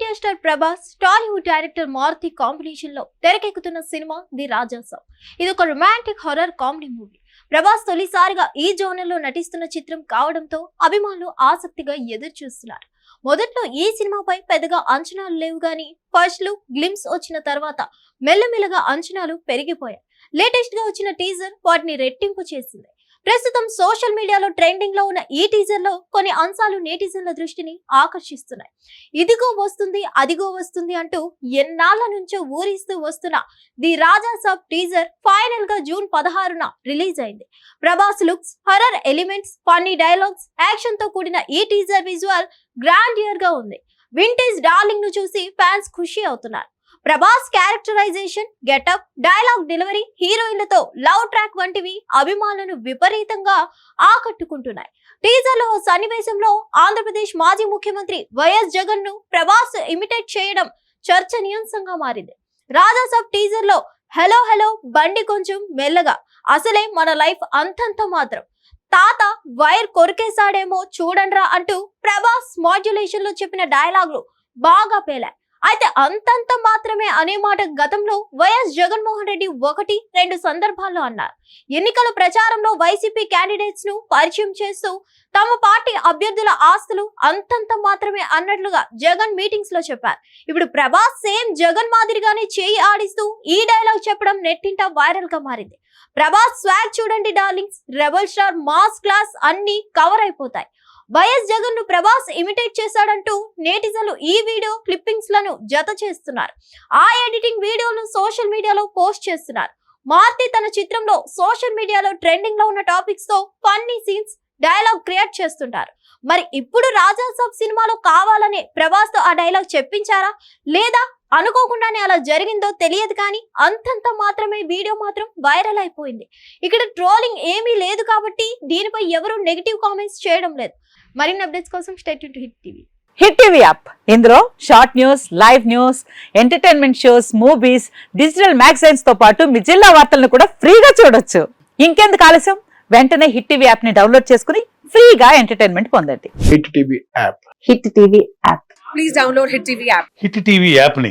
India star Prabhas Tollywood director Maruthi కాంబినేషన్లో తెరకెక్కుతున్న సినిమా ది రాజాసాబ్ ఇది ఒక romantic horror comedy movie. Prabhas తొలిసారిగా ఈ జోనర్లో నటిస్తున్న చిత్రం కావడంతో అభిమానులు ఆసక్తిగా ఎదురు చూస్తున్నారు మొదట్లో ఈ సినిమాపై పెద్దగా అంచనాలు లేవు కానీ ఫస్ట్ లుక్ గ్లిమ్స్ వచ్చిన తర్వాత మెల్లమెల్లగా అంచనాలు పెరిగిపోయాయి. లేటెస్ట్గా వచ్చిన టీజర్ వాటిని రెట్టింపు చేసింది. ప్రస్తుతం సోషల్ మీడియాలో ట్రెండింగ్లో ఉన్న ఈ టీజర్లో కొన్ని అంశాలు నేటిజన్ల దృష్టిని ఆకర్షిస్తున్నాయి. ఇదిగో వస్తుంది అదిగో వస్తుంది అంటూ ఎన్నాళ్ళ నుంచో ఊరిస్తూ వస్తున్న ది రాజా సాబ్ టీజర్ ఫైనల్గా జూన్ పదహారున రిలీజ్ అయింది. Prabhas looks horror elements funny dialogues యాక్షన్తో కూడిన ఈ టీజర్ విజువల్ గ్రాండ్ ఇయర్గా ఉంది. వింటేజ్ డార్లింగ్ను చూసి ఫ్యాన్స్ ఖుషి అవుతున్నారు. Prabhas characterization getup dialogue delivery హీరోయిన్లతో love track వంటివి అభిమానులను విపరీతంగా ఆకట్టుకుంటున్నాయి. టీజర్లో సన్నివేశంలో ఆంధ్రప్రదేశ్ మాజీ ముఖ్యమంత్రి వైఎస్ జగన్ను ప్రభాస్ ఇమిటేట్ చేయడం చర్చనీయాంశంగా మారింది. రాజాసాబ్ టీజర్లో హలో హలో బండి కొంచెం మెల్లగా అసలే మన లైఫ్ అంతంత మాత్రం. తాత వైర్ కొరికేశాడేమో చూడండ్రా అంటూ ప్రభాస్ మాడ్యులేషన్లో చెప్పిన డైలాగులు బాగా పేలాయి. అయితే అంతంత మాత్రమే అనే మాట గతంలో వైఎస్ జగన్మోహన్ రెడ్డి ఒకటి రెండు సందర్భాల్లో అన్నారు. ఎన్నికల ప్రచారంలో వైసీపీ క్యాండిడేట్స్ను పరిచయం చేస్తూ తమ పార్టీ అభ్యర్థుల ఆస్తులు అంతంత మాత్రమే అన్నట్లుగా జగన్ మీటింగ్స్లో చెప్పారు. ఇప్పుడు ప్రభాస్ సేమ్ జగన్ మాదిరిగానే చేయి ఆడిస్తూ ఈ డైలాగ్ చెప్పడం నెట్టింట వైరల్గా మారింది. ప్రభాస్ స్వాగ్ చూడండి darlings rebel star mass class అన్ని కవర్ అయిపోతాయి. వైఎస్ జగన్ను ప్రభాస్ ఇమిటేట్ చేశాడంటూ నేటిజన్లు ఈ వీడియో క్లిప్పింగ్స్లను జత చేస్తున్నారు. ఆ ఎడిటింగ్ వీడియోను సోషల్ మీడియాలో పోస్ట్ చేస్తున్నారు. మార్తి తన చిత్రంలో సోషల్ మీడియాలో ట్రెండింగ్లో ఉన్న టాపిక్స్తో ఫన్నీ సీన్స్ డైలాగ్ క్రియేట్ చేస్తుంటారు. మరి ఇప్పుడు రాజాసాబ్ సినిమాలో కావాలనే ప్రభాస్తో ఆ డైలాగ్ చెప్పించారా? లేదా అనుకోకుండానే అలా జరిగిందో తెలియదు కానీ అంతంత మాత్రమే వీడియో మాత్రం వైరల్ అయిపోయింది. ఇక్కడ ట్రోలింగ్ ఏమీ లేదు కాబట్టి దీనిపై ఎవరు నెగిటివ్ కామెంట్స్ చేయడం లేదు. మరిన్ని అప్డేట్స్ కోసం stay tuned to Hit TV. Hit TV app. ఇందులో short news live news entertainment shows movies digital మ్యాగజైన్స్తో పాటు మీ జిల్లా వార్తలను కూడా ఫ్రీగా చూడొచ్చు. ఇంకెందుకు ఆలస్యం? వెంటనే హిట్ టీవీ యాప్ని డౌన్లోడ్ చేసుకుని ఫ్రీగా ఎంటర్టైన్మెంట్ పొందండి. Hit TV app. Hit TV app. Please download Hit TV app. Hit TV యాప్ని